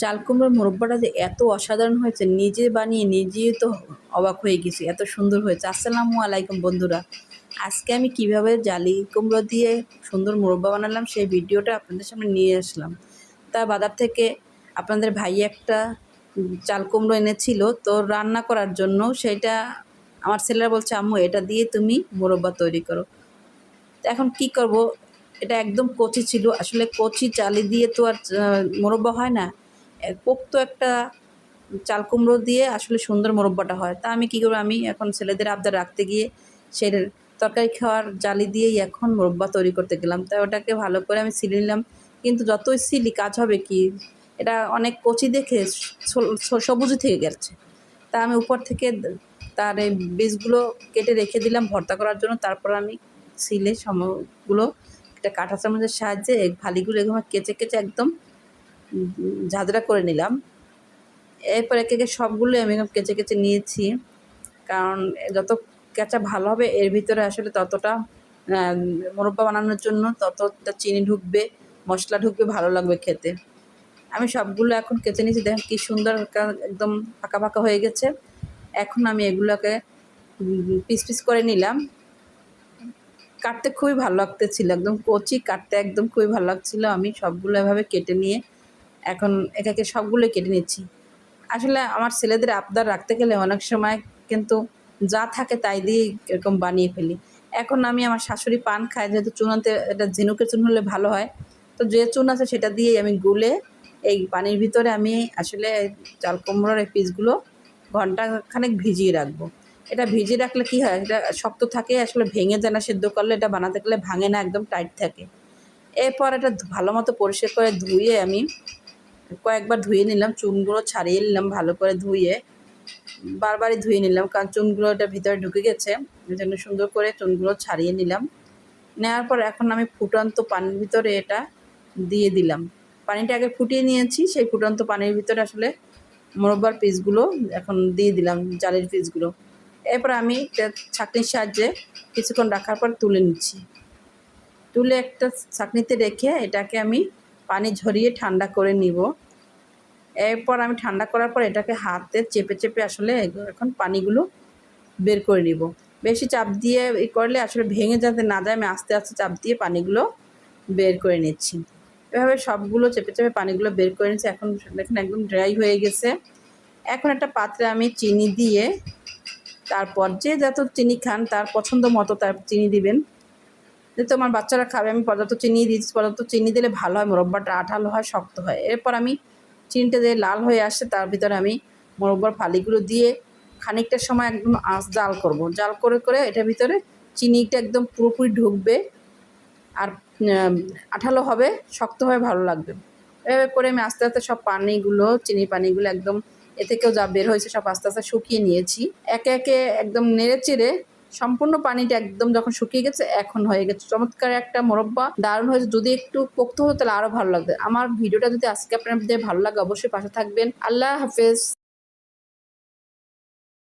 চাল কুমড়োর মোরব্বাটা যে এত অসাধারণ হয়েছে, নিজে বানিয়ে নিজেই তো অবাক হয়ে গেছি, এত সুন্দর হয়েছে। আসসালামু আলাইকুম বন্ধুরা, আজকে আমি কীভাবে জালি কুমড়ো দিয়ে সুন্দর মোরব্বা বানালাম সেই ভিডিওটা আপনাদের সামনে নিয়ে আসলাম। তা বাজার থেকে আপনাদের ভাই একটা চাল কুমড়ো এনেছিল, তো রান্না করার জন্য সেটা আমার ছেলেরা বলছে, আম্মু, এটা দিয়ে তুমি মোরব্বা তৈরি করো। তো এখন কি করব? এটা একদম কচি ছিল, আসলে কচি চালি দিয়ে তো আর মোরব্বা হয় না। পোক্ত একটা চাল কুমড়ো দিয়ে আসলে সুন্দর মোরব্বাটা হয়। তা আমি কী করব? আমি এখন ছেলেদের আবদার রাখতে গিয়ে সেই তরকারি খাওয়ার জালি দিয়েই এখন মোরব্বা তৈরি করতে গেলাম। তাই ওটাকে ভালো করে আমি সিলে নিলাম। কিন্তু যতই সিলি, কাজ হবে কি? এটা অনেক কচি দেখে স- স- সবুজ থেকে গেছে। তা আমি উপর থেকে তার এই বীজগুলো কেটে রেখে দিলাম ভর্তা করার জন্য। তারপর আমি সিলে সমগুলো একটা কাঁটা চামচের সাহায্যে ভালিগুলো এরকম কেচে কেচে একদম ঝাঁঝরা করে নিলাম। এরপর একে একে সবগুলো আমি কেচে কেচে নিয়েছি। কারণ যত কেঁচা ভালো হবে, এর ভিতরে আসলে ততটা মোরব্বা বানানোর জন্য ততটা চিনি ঢুকবে, মশলা ঢুকবে, ভালো লাগবে খেতে। আমি সবগুলো এখন কেচে নিয়েছি। দেখেন কি সুন্দর একদম ফাঁকা ফাঁকা হয়ে গেছে। এখন আমি এগুলোকে পিস পিস করে নিলাম। কাটতে খুবই ভালো লাগতেছিল। একদম কচি, কাটতে একদম খুবই ভালো লাগছিল। আমি সবগুলো এভাবে কেটে নিয়ে এখন একে একে সবগুলো কেটে নিচ্ছি। আসলে আমার ছেলেদের আবদার রাখতে গেলে অনেক সময় কিন্তু যা থাকে তাই দিয়ে এরকম বানিয়ে ফেলি। এখন আমি আমার শাশুড়ি পান খায়, যেহেতু চুনাতে এটা ঝিনুকের চুন হলে ভালো হয়। তো যে চুন আছে সেটা দিয়েই আমি গুলে এই পানির ভিতরে আমি আসলে চাল কুমড়োর এই পিসগুলো ঘণ্টা খানেক ভিজিয়ে রাখব। এটা ভিজিয়ে রাখলে কি হয়? এটা শক্ত থাকে, আসলে ভেঙে যায় না, সেদ্ধ করলে এটা বানাতে গেলে ভাঙে না, একদম টাইট থাকে। এরপর এটা ভালো মতো পরিষ্কার করে ধুয়ে আমি কয়েকবার ধুয়ে নিলাম, চুনগুলো ছাড়িয়ে নিলাম ভালো করে ধুয়ে। বারবারই ধুয়ে নিলাম, কারণ চুনগুলো এটা ভিতরে ঢুকে গেছে এই জন্য সুন্দর করে চুনগুলো ছাড়িয়ে নিলাম। নেওয়ার পর এখন আমি ফুটন্ত পানির ভিতরে এটা দিয়ে দিলাম। পানিটা আগে ফুটিয়ে নিয়েছি, সেই ফুটন্ত পানির ভিতরে আসলে মোরব্বার পিসগুলো এখন দিয়ে দিলাম, জালের পিসগুলো। এরপর আমি ছাঁকনির সাহায্যে কিছুক্ষণ রাখার পর তুলে নিচ্ছি। তুলে একটা ছাঁকনিতে রেখে এটাকে আমি পানি ঝরিয়ে ঠান্ডা করে নিব। এরপর আমি ঠান্ডা করার পর এটাকে হাতে চেপে চেপে আসলে এখন পানিগুলো বের করে নিব। বেশি চাপ দিয়ে করলে আসলে ভেঙে যাতে না যায়, আমি আস্তে আস্তে চাপ দিয়ে পানিগুলো বের করে নিচ্ছি। এভাবে সবগুলো চেপে চেপে পানিগুলো বের করে নিচ্ছি এখন দেখুন একদম ড্রাই হয়ে গেছে। এখন একটা পাত্রে আমি চিনি দিয়ে তারপর যে যত চিনি খান, তার পছন্দ মতো তার চিনি দিবেন। যেহেতু আমার বাচ্চারা খাবে, আমি পর্যাপ্ত চিনি দিচ্ছি পর্যাপ্ত চিনি দিলে ভালো হয়, মোরব্বাটা আঠালো হয়, শক্ত হয়। এরপর আমি চিনিটা দিয়ে লাল হয়ে আসছে, তার ভিতরে আমি মোরব্বার ফালিগুলো দিয়ে খানিকটা সময় একদম আঁচ জাল করব। জাল করে করে এটার ভিতরে চিনিটা একদম পুরোপুরি ঢুকবে আর আঠালো হবে, শক্ত হয়ে ভালো লাগবে। এভাবে করে আমি আস্তে আস্তে সব পানিগুলো, চিনি পানিগুলো একদম এ থেকেও যা বের হয়েছে সব আস্তে আস্তে শুকিয়ে নিয়েছি। একে একে একদম নেড়ে চেড়ে সম্পূর্ণ পানিটা একদম যখন শুকিয়ে গেছে, এখন হয়ে গেছে। চমৎকার একটা মোরব্বা। দারুণ হয়েছে। যদি একটু পোক্ত হতো তাহলে আরও ভালো লাগবে আমার ভিডিওটা যদি আজকে আপনাদের ভালো লাগে, অবশ্যই পাশে থাকবেন। আল্লাহ হাফেজ।